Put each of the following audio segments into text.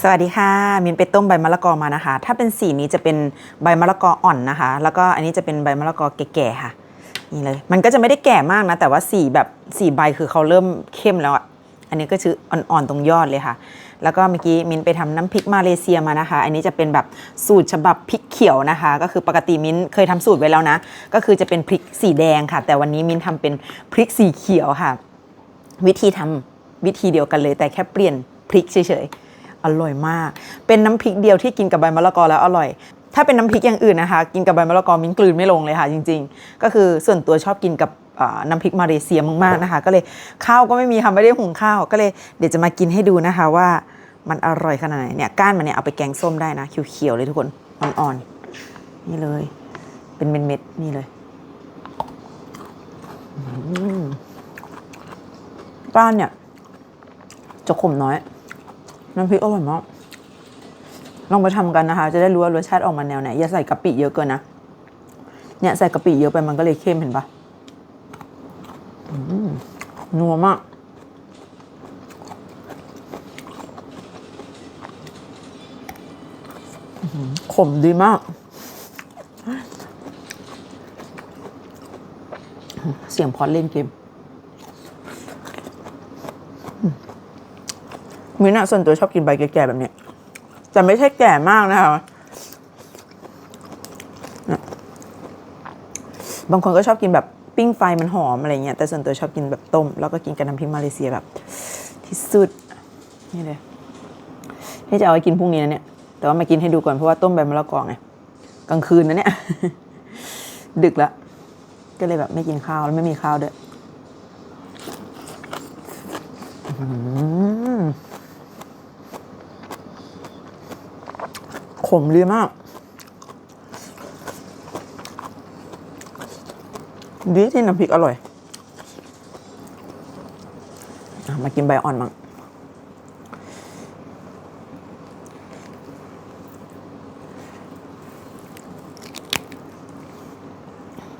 สวัสดีค่ะ มินไปต้มใบมะละกอมานะคะ ถ้าเป็นสีนี้จะเป็นใบมะละกออ่อนนะคะ แล้วก็อันนี้จะเป็นใบมะละกอแก่ๆค่ะ นี่เลย มันก็จะไม่ได้แก่มากนะ แต่ว่าสีแบบสีใบคือเขาเริ่มเข้มแล้วอะ อันนี้ก็คืออ่อนๆตรงยอดเลยค่ะ แล้วก็เมื่อกี้มินไปทำน้ำพริกมาเลเซียมานะคะ อันนี้จะเป็นแบบสูตรฉบับพริกเขียวนะคะ ก็คือปกติมินเคยทำสูตรไว้แล้วนะ ก็คือจะเป็นพริกสีแดงค่ะ แต่วันนี้มินทำเป็นพริกสีเขียวค่ะ วิธีทำวิธีเดียวกันเลย แต่แค่เปลี่ยนพริกเฉยๆ อร่อยมาก เป็นน้ำพริกเดียวที่กินกับใบมะละกอแล้วอร่อย ถ้าเป็นน้ำพริกอย่างอื่นนะคะ กินกับใบมะละกอมิ้นกลืนไม่ลงเลยค่ะจริง ๆ ก็คือส่วนตัวชอบกินกับน้ำพริกมาเลเซียมากๆนะคะ ก็เลยข้าวก็ไม่มีค่ะไม่ได้หุงข้าว ก็เลยเดี๋ยวจะมากินให้ดูนะคะว่ามันอร่อยขนาดไหนเนี่ยก้านมันเนี่ยเอาไปแกงส้มได้นะเขียวๆเลยทุกคนอ่อนๆนี่เลย เป็นเม็ดๆนี่เลยก้านเนี่ยจะขมน้อย น้ำพริกอร่อยมากลองไปทำกันนะคะ จะได้รู้ว่ารสชาติออกมาแนวไหน อย่าใส่กะปิเยอะเกินนะ เนี่ยใส่กะปิเยอะไปมันก็เลยเข้มเห็นปะนัวมาก ขมดีมาก เสียงพอดเล่นเกม มินท์อะส่วนตัวชอบกินใบแก่ๆแบบเนี้ยแต่ไม่ใช่แก่มากนะคะบางคนก็ชอบกินแบบปิ้งไฟมันหอมอะไรเงี้ยแต่ส่วนตัวชอบกินแบบต้ม แล้วก็กินกับน้ำพริกมาเลเซียแบบ ที่สุดนี่เลยที่จะเอาไว้กินพรุ่งนี้นะเนี่ย แต่ว่ามากินให้ดูก่อนเพราะว่าต้มใบมะละกอไงกลางคืนนะเนี่ย ดึกละก็เลยแบบไม่กินข้าวแล้วไม่มีข้าวด้วย มขมดีมาก ดีที่น้ำพริกอร่อย มากินใบอ่อนมั้ง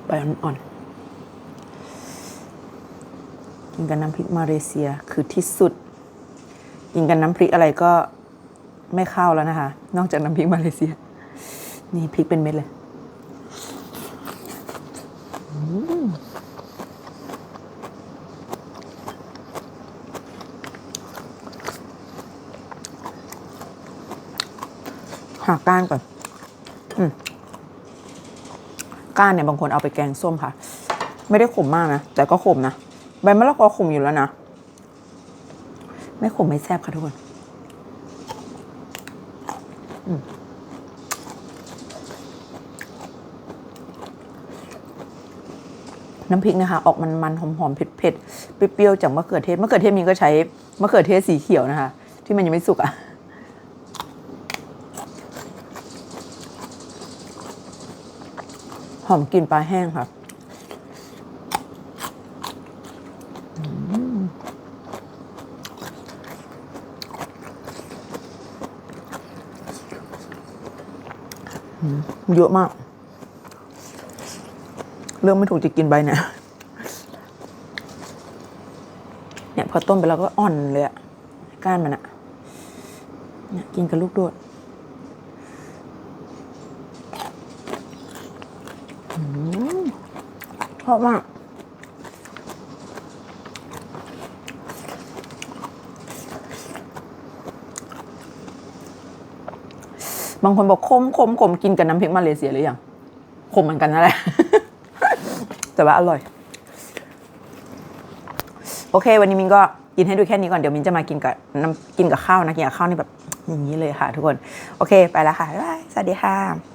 ใบอ่อนๆกินกับน้ำพริกมาเลเซียคือที่สุด กินกับน้ำพริกอะไรก็ ไม่เข้าแล้วนะคะ นอกจากน้ำพริกมาเลเซีย นี่พริกเป็นเม็ดเลยหาก้านก่อนอก้านเนี่ยบางคนเอาไปแกงส้มค่ะ ไม่ได้ขมมากนะ แต่ก็ขมนะ ใบมะละกอขมอยู่แล้วนะ ไม่ขมไม่แซ่บค่ะทุกคน น้ำพริกนะคะ ออกมันมันๆหอมๆเผ็ดๆเปรี้ยวๆจากมะเขือเทศมะเขือเทศมินก็ใช้มะเขือเทศสีเขียวนะคะ ที่มันยังไม่สุกอะ่ะหอมกลิ่นปลาแห้งค่ะ อืม เยอะมาก เรื่องไม่ถูกจะกินใบเนี่ยเนี่ยพอต้มไปแล้วก็อ่อนเลยอะก้านมันอะเนี่ยกินกับลูกโดดอืมชอบมาก บางคนบอกขมขมขมกินกับน้ำพริกมาเลเซียหรือยังขมเหมือนกันนั่นแหละ แต่ว่าอร่อย โอเค วันนี้มินก็กินให้ดูแค่นี้ก่อน เดี๋ยวมินจะมากินกับน้ำกินกับข้าวนะ กินกับข้าวนี่แบบอย่างนี้เลยค่ะทุกคน โอเค ไปแล้วค่ะบ๊ายบายสวัสดีค่ะ